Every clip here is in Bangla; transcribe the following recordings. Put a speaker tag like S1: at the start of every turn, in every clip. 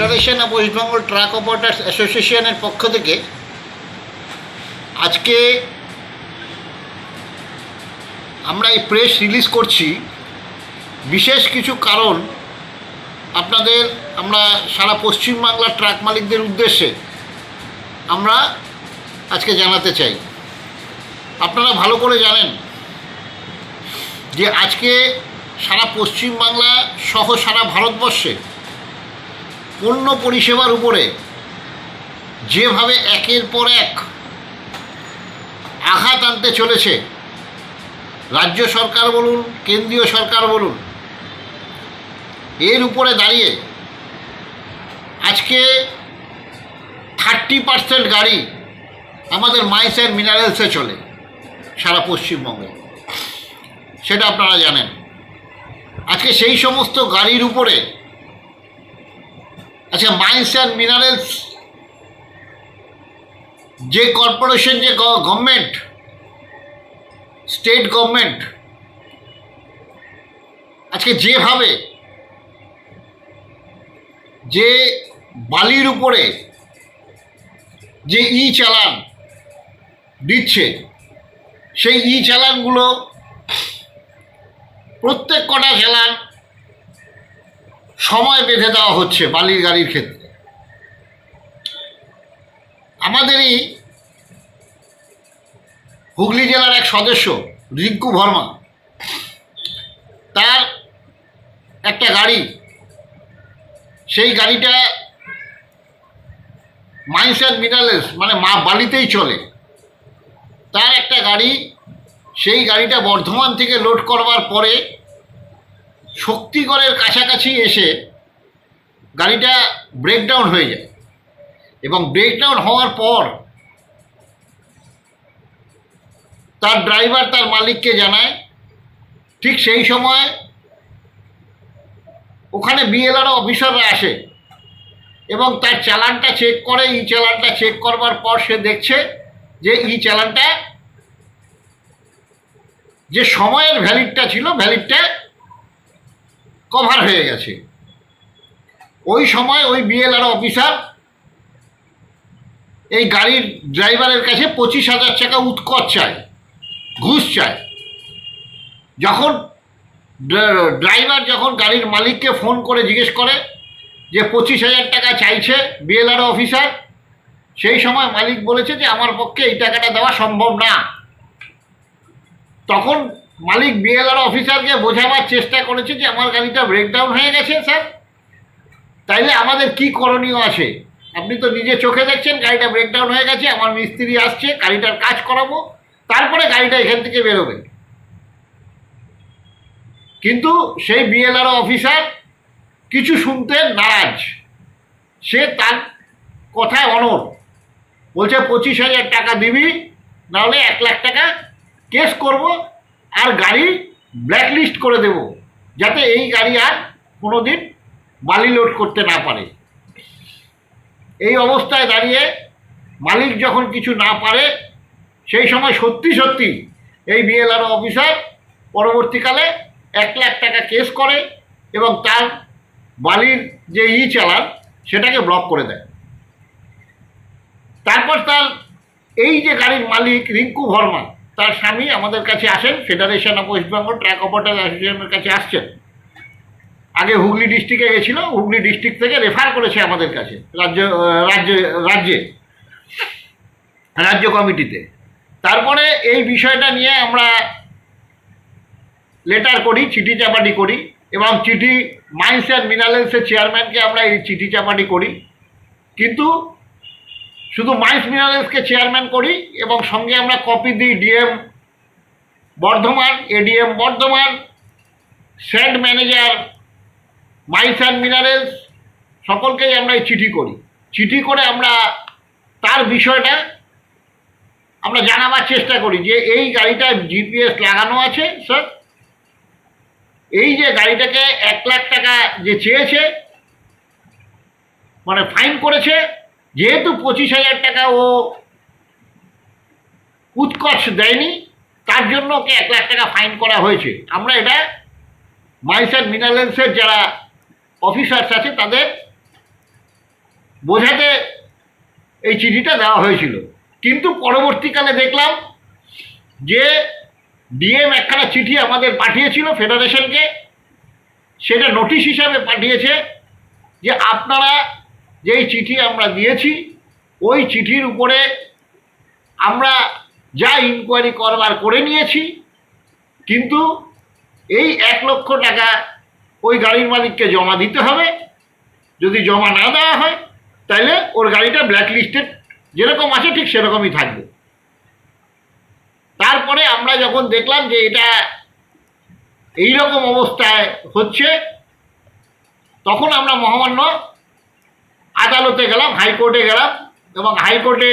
S1: Federation of West Bengal truck operators অ্যাসোসিয়েশনের পক্ষ থেকে আজকে আমরা এই প্রেস রিলিজ করছি। বিশেষ কিছু কারণ আপনাদের আমরা সারা পশ্চিমবাংলার ট্রাক মালিকদের উদ্দেশ্যে আমরা আজকে জানাতে চাই। আপনারা ভালো করে জানেন যে আজকে সারা পশ্চিমবাংলা সহ সারা ভারতবর্ষে পণ্য পরিষেবার উপরে যেভাবে একের পর এক আঘাত আনতে চলেছে, রাজ্য সরকার বলুন, কেন্দ্রীয় সরকার বলুন, এর উপরে দাঁড়িয়ে আজকে থার্টি পার্সেন্ট গাড়ি আমাদের মাইস অ্যান্ড মিনারেলসে চলে, সারা পশ্চিমবঙ্গে। সেটা আপনারা জানেন। আজকে সেই সমস্ত গাড়ির উপরে আচ্ছা মাইন্স অ্যান্ড মিনারেলস যে কর্পোরেশন যে গভর্নমেন্ট স্টেট গভর্নমেন্ট আজকে যেভাবে যে বালির উপরে যে ই চালান দিচ্ছে, সেই ই চালানগুলো প্রত্যেক কটা চালান সময় বেঁধে দেওয়া হচ্ছে বালির গাড়ির ক্ষেত্রে। আমাদেরই হুগলি জেলার এক সদস্য, রিঙ্কু ভর্মা তার একটা গাড়ি, সেই গাড়িটা মাইন্স অ্যান্ড মিনারেলস মানে মা বালিতেই চলে। তার একটা গাড়ি, সেই গাড়িটা বর্ধমান থেকে লোড করবার পরে শক্তিগড়ের কাছাকাছি এসে গাড়িটা ব্রেকডাউন হয়ে যায়। এবং ব্রেকডাউন হওয়ার পর তার ড্রাইভার তার মালিককে জানায়, ঠিক সেই সময় ওখানে বিএলআর অফিসাররা আসে এবং তার চালানটা চেক করে। ই চালানটা চেক করবার পর সে দেখছে যে ই চালানটা যে সময়ের ভ্যালিডটা ছিল ভ্যালিডটা কভার হয়ে গেছে। ওই সময় ওই বিএলআর অফিসার এই গাড়ির ড্রাইভারের কাছে পঁচিশ হাজার টাকা উৎকট চায়, ঘুষ চায়। যখন ড্রাইভার যখন গাড়ির মালিককে ফোন করে জিজ্ঞেস করে যে পঁচিশ হাজার টাকা চাইছে বিএলআর অফিসার সেই সময় মালিক বলেছে যে, আমার পক্ষে এই টাকাটা দেওয়া সম্ভব না। তখন মালিক বিএলআর অফিসারকে বোঝাবার চেষ্টা করেছে যে আমার গাড়িটা ব্রেকডাউন হয়ে গেছে, স্যার। তাইলে আমাদের কি করণীয় আছে? আপনি তো নিজে চোখে দেখছেন, গাড়িটা ব্রেকডাউন হয়ে গেছে, আমার মিস্ত্রি আসছে, গাড়িটার কাজ করাবো, তারপরে গাড়িটা এখান থেকে বেরোবে। কিন্তু সেই বিএলআর অফিসার কিছু শুনতে নারাজ। সে তার কথায় অনর বলছে, পঁচিশ হাজার টাকা দিবি, নাহলে এক লাখ টাকা কেস করব আর গাড়ি ব্ল্যাকলিস্ট করে দেব, যাতে এই গাড়ি আর কোনো দিন বালি লোড করতে না পারে। এই অবস্থায় দাঁড়িয়ে মালিক যখন কিছু না পারে, সেই সময় সত্যি সত্যি এই বিএলআর অফিসার পরবর্তীকালে এক লাখ টাকা কেস করে এবং তার বালির যে ই চালান, সেটাকে ব্লক করে দেয়। তারপর তার এই যে গাড়ির মালিক রিঙ্কু ভর্মা তার স্বামী আমাদের কাছে আসেন federation of West Bengal truck operator অ্যাসোসিয়েশনের কাছে আসছেন। আগে হুগলি ডিস্ট্রিক্টে গেছিল, হুগলি ডিস্ট্রিক্ট থেকে রেফার করেছে আমাদের কাছে, রাজ্য রাজ্য, রাজ্যে, রাজ্য কমিটিতে। তারপরে এই বিষয়টা নিয়ে আমরা লেটার করি, চিঠি চাপাটি করি এবং চিঠি মাইন্স অ্যান্ড মিনারেলসের চেয়ারম্যানকে আমরা এই চিঠি চাপাটি করি। কিন্তু শুধু মাইন্স মিনারেলসকে চেয়ারম্যান করি এবং সঙ্গে আমরা কপি দিই DM Bardhaman, ADM Bardhaman sand manager, mines and minerals, সকলকেই আমরা এই চিঠি করি। চিঠি করে আমরা তার বিষয়টা আমরা জানাবার চেষ্টা করি যে এই গাড়িটা জিপিএস লাগানো আছে, স্যার? এই যে গাড়িটাকে এক লাখ টাকা যে চেয়েছে মানে ফাইন করেছে যেহেতু পঁচিশ হাজার টাকা ও উৎকর্ষ দেয়নি, তার জন্য ওকে এক লাখ টাকা ফাইন করা হয়েছে। আমরা এটা মাইসার মিনারেলসের যারা অফিসার্স আছে, তাদের বোঝাতে এই চিঠিটা দেওয়া হয়েছিল। কিন্তু পরবর্তীকালে দেখলাম যে ডিএম একখানা চিঠি আমাদের পাঠিয়েছিল ফেডারেশনকে সেটা নোটিশ হিসাবে পাঠিয়েছে যে আপনারা যেই চিঠি আমরা দিয়েছি, ওই চিঠির উপরে আমরা যা ইনকোয়ারি করবার করে নিয়েছি, কিন্তু এই এক লক্ষ টাকা ওই গাড়ির মালিককে জমা দিতে হবে। যদি জমা না দেওয়া হয় তাহলে ওর গাড়িটা ব্ল্যাক লিস্টেড যেরকম আছে ঠিক সেরকমই থাকবে। তারপরে আমরা যখন দেখলাম যে এটা এই রকম অবস্থায় হচ্ছে, তখন আমরা মহামান্য আদালতে গেলাম, হাইকোর্টে গেলাম এবং হাইকোর্টে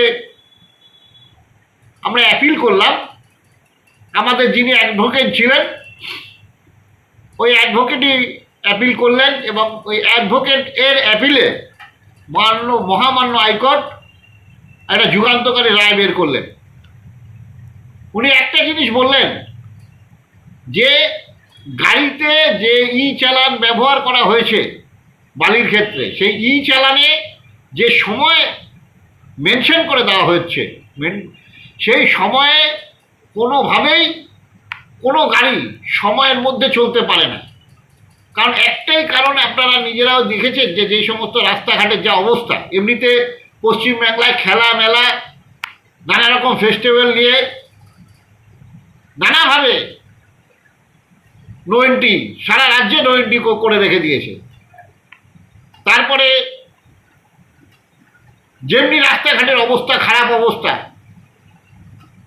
S1: আমরা অ্যাপিল করলাম। আমাদের যিনি অ্যাডভোকেট ছিলেন, ওই অ্যাডভোকেটই অ্যাপিল করলেন এবং ওই অ্যাডভোকেট এর অ্যাপিলে মান্য, মহামান্য হাইকোর্ট একটা যুগান্তকারী রায় বের করলেন। উনি একটা জিনিস বললেন, যে গাড়িতে যে ই চালান ব্যবহার করা হয়েছে বালির ক্ষেত্রে। সেই ই চালানে যে সময় মেনশন করে দেওয়া হচ্ছে সেই সময়ে কোনোভাবেই কোনো গাড়ি সময়ের মধ্যে চলতে পারে না। কারণ একটাই কারণ আপনারা নিজেরাও দেখেছেন যে যেই সমস্ত রাস্তাঘাটের যা অবস্থা, এমনিতে পশ্চিমবাংলায় খেলা মেলা, নানা রকম ফেস্টিভ্যাল নিয়ে নানাভাবে নো এন্ট্রি সারা রাজ্যে নো এন্ট্রি করে রেখে দিয়েছে। তারপরে যেমনি রাস্তাঘাটের অবস্থা, খারাপ অবস্থা,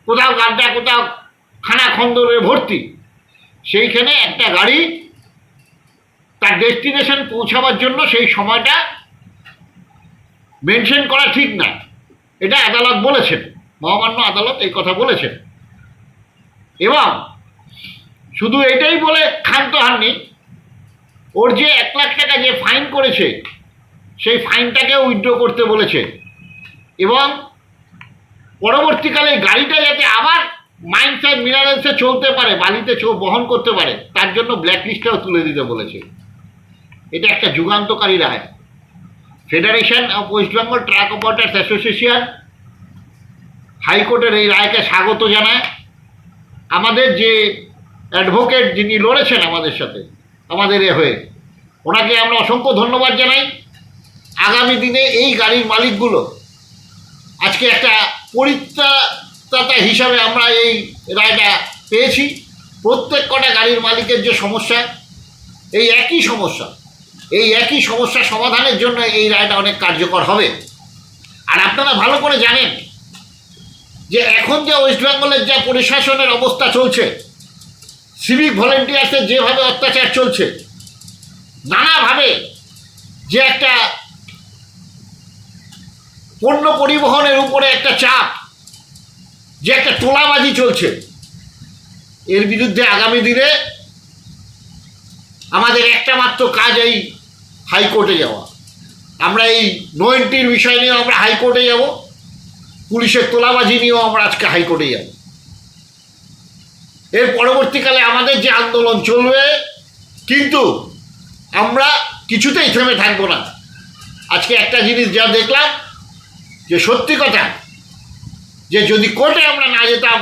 S1: কোথাও গাড্ডা, কোথাও খানা খন্দরে ভর্তি, সেইখানে একটা গাড়ি তার ডেস্টিনেশন পৌঁছাবার জন্য সেই সময়টা মেনশন করা ঠিক না। এটা আদালত বলেছেন, মহামান্য আদালত এই কথা বলেছেন। এবং শুধু এটাই বলে ক্ষান্ত হননি ওর যে এক লাখ টাকা যে ফাইন করেছে, সেই ফাইনটাকে উইথড্র করতে বলেছে। এবং পরবর্তীকালে গাড়িটা যাতে আবার মাইন্স অ্যান্ড মিনারেলসে চলতে পারে, বালিতে বহন করতে পারে, তার জন্য ব্ল্যাক লিস্টটাও তুলে দিতে বলেছে। এটা একটা যুগান্তকারী রায়। Federation of West Bengal truck operators association হাইকোর্টের এই রায়কে স্বাগত জানায়। আমাদের যে অ্যাডভোকেট যিনি লড়েছেন আমাদের সাথে আমাদের এ হয়ে। ওনাকে আমরা অসংখ্য ধন্যবাদ জানাই। আগামী দিনে এই গাড়ির মালিকগুলো আজকে একটা পরিত্রাতা হিসাবে আমরা এই রায়টা পেয়েছি। প্রত্যেক কটা গাড়ির মালিকের যে সমস্যা, এই একই সমস্যা, এই একই সমস্যা সমাধানের জন্য এই রায়টা অনেক কার্যকর হবে। আর আপনারা ভালো করে জানেন যে এখন যে ওয়েস্ট বেঙ্গলের যা প্রশাসনের অবস্থা চলছে সিভিক ভলেন্টিয়ার্সের যেভাবে অত্যাচার চলছে, নানাভাবে যে একটা পণ্য পরিবহনের উপরে একটা চাপ, যে একটা তোলাবাজি চলছে, এর বিরুদ্ধে আগামী দিনে আমাদের একটা মাত্র কাজ এই হাইকোর্টে যাওয়া। আমরা এই নো এন্ট্রির বিষয় নিয়েও আমরা হাইকোর্টে যাব, পুলিশের তোলাবাজি নিয়েও আমরা আজকে হাইকোর্টে যাব। এর পরবর্তীকালে আমাদের যে আন্দোলন চলবে, কিন্তু আমরা কিছুতেই থেমে থাকব না। আজকে একটা জিনিস যা দেখলাম, যে সত্যি কথা, যে যদি কোর্টে আমরা না যেতাম,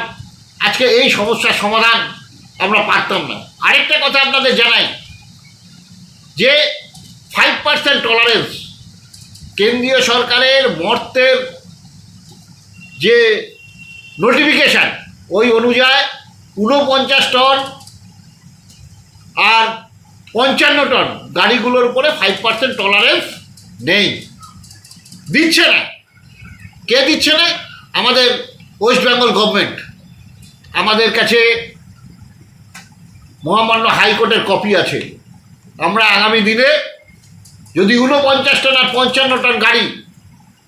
S1: আজকে এই সমস্যার সমাধান আমরা পারতাম না। আরেকটা কথা আপনাদের জানাই, যে ফাইভ পার্সেন্ট টলারেন্স কেন্দ্রীয় সরকারের মর্তের যে নোটিফিকেশান ওই অনুযায়ী ঊনপঞ্চাশ টন আর পঞ্চান্ন টন গাড়িগুলোর উপরে ফাইভ পার্সেন্ট টলারেন্স নেই। দিচ্ছে না। কে দিচ্ছে না? আমাদের ওয়েস্ট বেঙ্গল গভর্নমেন্ট আমাদের কাছে মহামান্য হাইকোর্টের কপি আছে। আমরা আগামী দিনে যদি ঊনপঞ্চাশ টন আর পঞ্চান্ন টন গাড়ি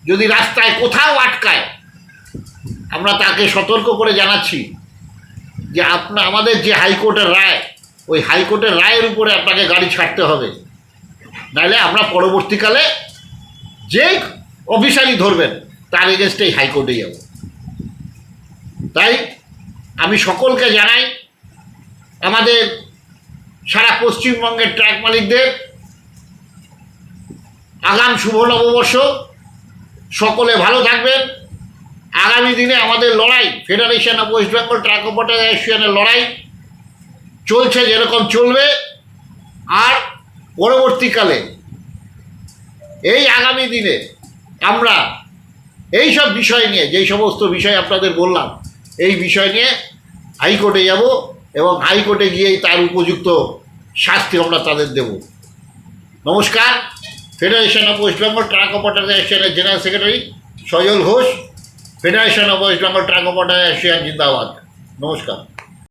S1: যদি রাস্তায় কোথাও আটকায়, আমরা তাকে সতর্ক করে জানাচ্ছি। যে আপনার আমাদের যে হাইকোর্টের রায়, ওই হাইকোর্টের রায়ের উপরে আপনাকে গাড়ি ছাড়তে হবে। নাহলে আমরা পরবর্তীকালে যে অফিসারই ধরবেন, তার এগেনস্টেই হাইকোর্টে যাব। তাই আমি সকলকে জানাই, আমাদের সারা পশ্চিমবঙ্গের ট্রাক মালিকদের, আগাম শুভ নববর্ষ, সকলে ভালো থাকবেন। আগামী দিনে আমাদের লড়াই federation of West Bengal truck operator অ্যাসোসিয়েশনের লড়াই চলছে যেরকম চলবে। আর পরবর্তীকালে এই আগামী দিনে আমরা এই সব বিষয় নিয়ে, যেই সমস্ত বিষয় আপনাদের বললাম, এই বিষয় নিয়ে হাইকোর্টে যাব এবং হাইকোর্টে গিয়েই তার উপযুক্ত শাস্তি আমরা তাদের দেব। নমস্কার federation of West Bengal truck operator অ্যাসোসিয়েশনের general secretary Sajal Ghosh. Federation of West Bengal truck Asian জিন্দাবাদ নমস্কার